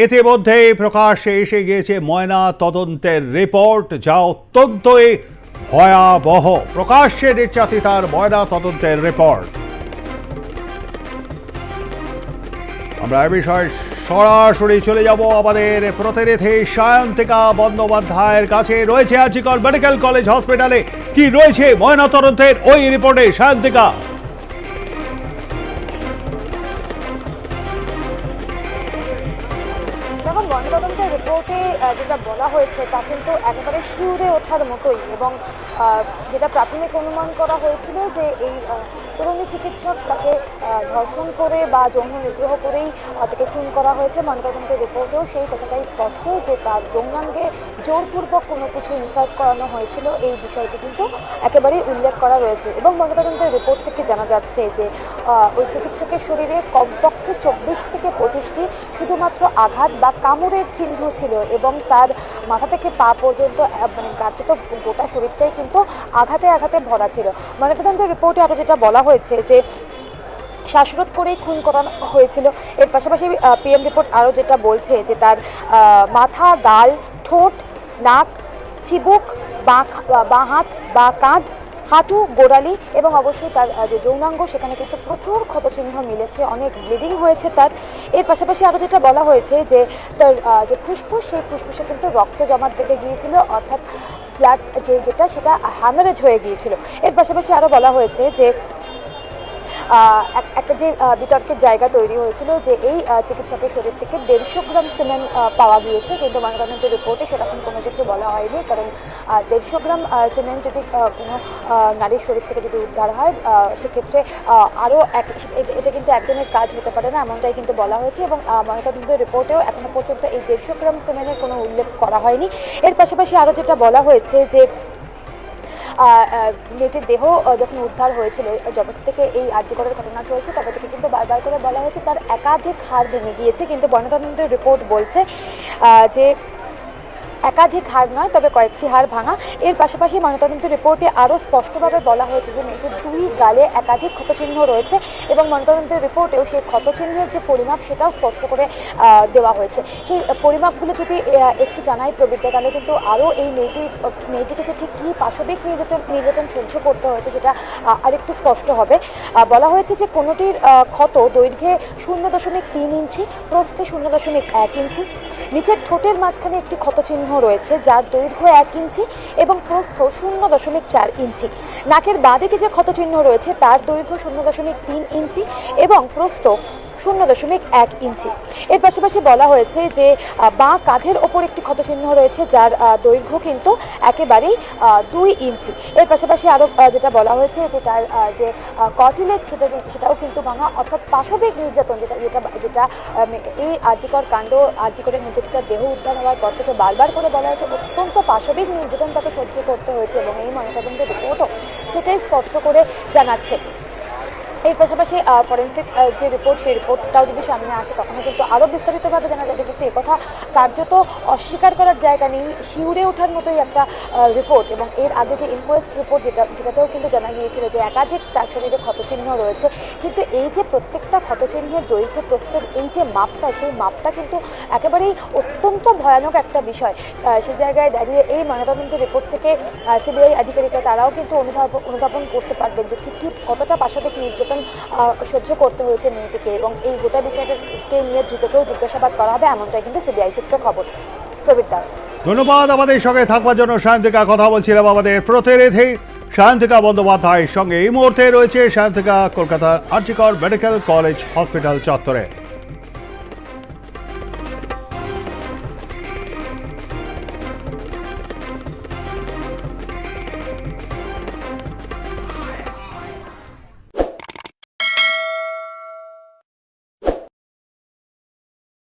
ইতিমধ্যেই প্রকাশ্যে এসে গিয়েছে ময়না তদন্তের রিপোর্ট, যা অত্যন্তই ভয়াবহ। প্রকাশ্যে নির্যাতিতার ময়না তদন্তের রিপোর্ট। আমরা এ বিষয়ে সরাসরি চলে যাব। আমাদের প্রতিনিধি সায়ন্তিকা বন্দ্যোপাধ্যায়ের কাছে রয়েছে আজিকল মেডিকেল কলেজ হসপিটালে। কি রয়েছে ময়না তদন্তের? ওই রিপোর্টে সায়ন্তিকা। ময়নাতদন্তের রিপোর্টে যেটা বলা হয়েছে, তা কিন্তু একেবারে শিউরে ওঠার মতোই এবং যেটা প্রাথমিক অনুমান করা হয়েছিল যে এই তরুণী চিকিৎসক তাকে ধর্ষণ করে বা যৌন নিগ্রহ করেই তাকে খুন করা হয়েছে। ময়নাতদন্তের রিপোর্টেও সেই কথাটাই স্পষ্ট যে তার যৌনাঙ্গে জোরপূর্বক কোনো কিছু ইনসার্ট করানো হয়েছিল। এই বিষয়টি কিন্তু একেবারেই উল্লেখ করা রয়েছে এবং ময়নাতদন্তের রিপোর্ট থেকে জানা যাচ্ছে যে ওই চিকিৎসকের শরীরে কমপক্ষে চব্বিশ থেকে পঁচিশটি শুধুমাত্র আঘাত বা কামড়ের চিহ্ন ছিল এবং তার মাথা থেকে পা পর্যন্ত মানে কার্যত গোটা শরীরটাই কিন্তু আঘাতে আঘাতে ভরা ছিল। ময়নাতদন্তের রিপোর্টে আরও যেটা বলা হয়েছে যে, শ্বাসরোধ করেই খুন করানো হয়েছিল। এর পাশাপাশি পিএম রিপোর্ট আরও যেটা বলছে যে তার মাথা, গাল, ঠোঁট, নাক, চিবুক বাঁ বাঁ হাত, বা কাঁধ হাঁটু, গোড়ালি এবং অবশ্যই তার যে যৌনাঙ্গ, সেখানে কিন্তু প্রচুর ক্ষতচিহ্ন মিলেছে, অনেক ব্লিডিং হয়েছে তার। এর পাশাপাশি আরও যেটা বলা হয়েছে যে তার যে ফুসফুস, সেই ফুসফুসে কিন্তু রক্ত জমাট বেঁধে গিয়েছিল, অর্থাৎ ব্লাড যে যেটা, সেটা হ্যামারেজ হয়ে গিয়েছিল। এর পাশাপাশি আরও বলা হয়েছে যে একটা যে বিতর্কের জায়গা তৈরি হয়েছিল যে এই চিকিৎসকের শরীর থেকে দেড়শো গ্রাম সিমেন্ট পাওয়া গিয়েছে। কিন্তু ময়নাতদন্তের রিপোর্টে সেরকম কোনো কিছু বলা হয়নি, কারণ দেড়শো গ্রাম সিমেন্ট যদি কোনো নারীর শরীর থেকে যদি উদ্ধার হয় সেক্ষেত্রে আরও এক, এটা- কিন্তু একজনের কাজ হতে পারে না, এমনটাই কিন্তু বলা হয়েছে এবং ময়নাতদন্তের রিপোর্টেও এখনও পর্যন্ত এই দেড়শো গ্রাম সিমেন্টের কোনো উল্লেখ করা হয়নি। এর পাশাপাশি আরও যেটা বলা হয়েছে যে মেয়েটির দেহ যখন উদ্ধার হয়েছিল যবে থেকে এই আর্যকরের ঘটনা চলছে, তবে থেকে কিন্তু বারবার করে বলা হয়েছে, তার একাধিক হার ভেঙে গিয়েছে, কিন্তু বনতদন্তের রিপোর্ট বলছে যে একাধিক হাড় নয়, তবে কয়েকটি হাড় ভাঙা। এর পাশাপাশি ময়নাতদন্তের রিপোর্টে আরও স্পষ্টভাবে বলা হয়েছে যে মেয়েটির দুই গালে একাধিক ক্ষতচিহ্ন রয়েছে এবং ময়নাতদন্তের রিপোর্টেও সেই ক্ষতচিহ্নের যে পরিমাপ সেটাও স্পষ্ট করে দেওয়া হয়েছে। সেই পরিমাপগুলো যদি একটু জানাই প্রবৃদ্ধা তাহলে কিন্তু আরও এই মেয়েটি মেয়েটিকে যে ঠিক কী পাশবিক নির্যাতন নির্যাতন সহ্য করতে হয়েছে সেটা আরেকটু স্পষ্ট হবে। বলা হয়েছে যে কোনোটির ক্ষত দৈর্ঘ্যে শূন্য দশমিক তিন ইঞ্চি, প্রস্থে শূন্য দশমিক এক ইঞ্চি। নিচের ঠোঁটের মাঝখানে একটি ক্ষতচিহ্ন রয়েছে যার দৈর্ঘ্য এক ইঞ্চি এবং প্রস্থ শূন্য দশমিক চার ইঞ্চি। নাকের বাঁদিকে যে ক্ষতচিহ্ন রয়েছে তার দৈর্ঘ্য শূন্য দশমিক তিন ইঞ্চি এবং প্রস্থ শূন্য দশমিক এক ইঞ্চি। এর পাশাপাশি বলা হয়েছে যে বাঁ কাঁধের ওপর একটি ক্ষতচিহ্ন রয়েছে, যার দৈর্ঘ্য কিন্তু একেবারেই দুই ইঞ্চি। এর পাশাপাশি আরও যেটা বলা হয়েছে যে তার যে কটিলেজ সেটা সেটাও কিন্তু ভাঙা, অর্থাৎ পাশবিক নির্যাতন যেটা যেটা যেটা এই আর্যিকর কাণ্ড, আর্যিকরের নির্যাতিতার দেহ উদ্ধার হওয়ার পর থেকে বারবার করে বলা হয়েছে, অত্যন্ত পাশবিক নির্যাতন তাকে সহ্য করতে হয়েছে এবং এই ময়নাতদন্তের রিপোর্টও সেটাই স্পষ্ট করে জানাচ্ছে। এর পাশাপাশি ফরেন্সিক যে রিপোর্ট সেই রিপোর্টটাও যদি সামনে আসে তখন কিন্তু আরও বিস্তারিতভাবে জানা যাবে। কিন্তু একথা কার্যত অস্বীকার করার জায়গা নেই, শিউরে ওঠার মতোই একটা রিপোর্ট এবং এর আগে যে ইনকোয়েস্ট রিপোর্ট যেটা, যেটাতেও কিন্তু জানা গিয়েছিল যে একাধিক তার শরীরে ক্ষতচিহ্ন রয়েছে, কিন্তু এই যে প্রত্যেকটা ক্ষতচিহ্নের দৈর্ঘ্য প্রস্তুত এই যে মাপটা, সেই মাপটা কিন্তু একেবারেই অত্যন্ত ভয়ানক একটা বিষয়। সে জায়গায় দাঁড়িয়ে এই ময়নাতদন্তের রিপোর্ট থেকে সিবিআই আধিকারিকরা তারাও কিন্তু অনুধাব, অনুধাবন করতে পারবেন যে ঠিক ঠিক কতটা পাশবিক নির্যাতন আহ, সহ্য করতে হয়েছে মেয়েটিকে এবং এই গোটা বিষয়টাকে নিয়ে ধৃতকেও জিজ্ঞাসাবাদ করা হবে এমনটাই কিন্তু সিবিআই সূত্র খবর। প্রবীর দাস ধন্যবাদ আমাদের সঙ্গে থাকবার জন্য। সায়ন্তিকা কথা বলছিলাম আমাদের প্রতিনিধি সায়ন্তিকা বন্দ্যোপাধ্যায়ের সঙ্গে। এই মুহূর্তে রয়েছে Sayantika Kolkata R G Kar medical college hospital চত্বরে।